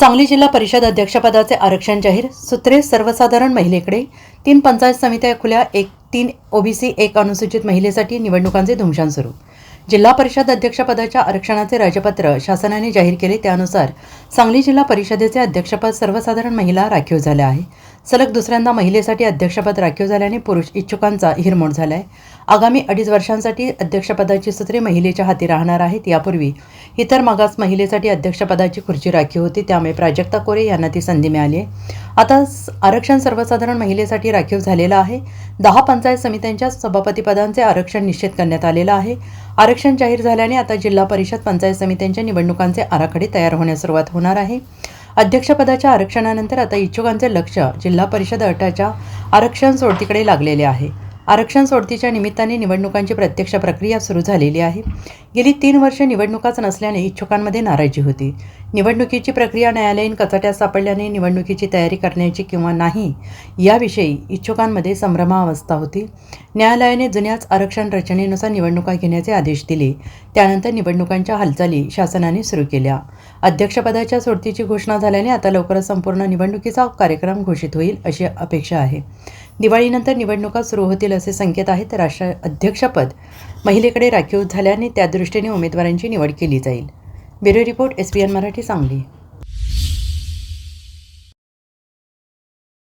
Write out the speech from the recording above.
सांगली जिल्हा परिषद अध्यक्षपदाचे आरक्षण जाहीर. सूत्रे सर्वसाधारण महिलेकडे. तीन पंचायत समित्या खुल्या. एक तीन ओबीसी एक अनुसूचित महिलेसाठी निवडणुकांचे धुमशान सुरू. जिल्हा परिषद अध्यक्षपदाच्या आरक्षणाचे राजपत्र शासनाने जाहीर केले त्यानुसार सांगली जिल्हा परिषदेचे अध्यक्षपद सर्वसाधारण महिला राखीव झाले आहे. सलग दुसऱ्यांदा महिलेसाठी अध्यक्षपद राखीव झाल्याने पुरुष इच्छुकांचा हिरमोड झाला आहे आगामी अडीच वर्षांसाठी अध्यक्षपदाची सूत्रे महिलेच्या हाती राहणार आहेत. यापूर्वी इतर मागास महिलेसाठी अध्यक्षपदाची खुर्ची राखीव होती. त्यामुळे प्राजक्ता कोरे यांना ती संधी मिळाली आहे. आता स- आरक्षण सर्वसाधारण महिलेसाठी राखीव झालेलं आहे. दहा पंचायत समित्यांच्या सभापतीपदांचे आरक्षण निश्चित करण्यात आलेलं आहे. आरक्षण जाहीर झाल्याने आता जिल्हा परिषद पंचायत समित्यांच्या निवडणुकांचे आराखडे तयार होण्यास सुरुवात होणार आहे. अध्यक्षपदाच्या आरक्षणानंतर आता इच्छुकांचे लक्ष जिल्हा परिषद अटाच्या आरक्षण सोडतीकडे लागलेले आहे. आरक्षण सोडतीच्या निमित्ताने निवडणुकांची प्रत्यक्ष प्रक्रिया सुरू झालेली आहे. गेली तीन वर्षे निवडणुकाच नसल्याने इच्छुकांमध्ये नाराजी होती. निवडणुकीची प्रक्रिया न्यायालयीन कचाट्यात सापडल्याने निवडणुकीची तयारी करण्याची किंवा नाही याविषयी इच्छुकांमध्ये संभ्रमावस्था होती. न्यायालयाने जुन्याच आरक्षण रचनेनुसार निवडणुका घेण्याचे आदेश दिले. त्यानंतर निवडणुकांच्या हालचाली शासनाने सुरू केल्या. अध्यक्षपदाच्या सोडतीची घोषणा झाल्याने आता लवकरच संपूर्ण निवडणुकीचा कार्यक्रम घोषित होईल अशी अपेक्षा आहे. दिवाळीनंतर निवडणुका सुरू होतील असे संकेत आहेत. राष्ट्र अध्यक्षपद महिलेकडे राखीव झाल्याने त्या दृष्टीने उमेदवारांची निवड केली जाईल. Bureau report S P N Marathi Sangli.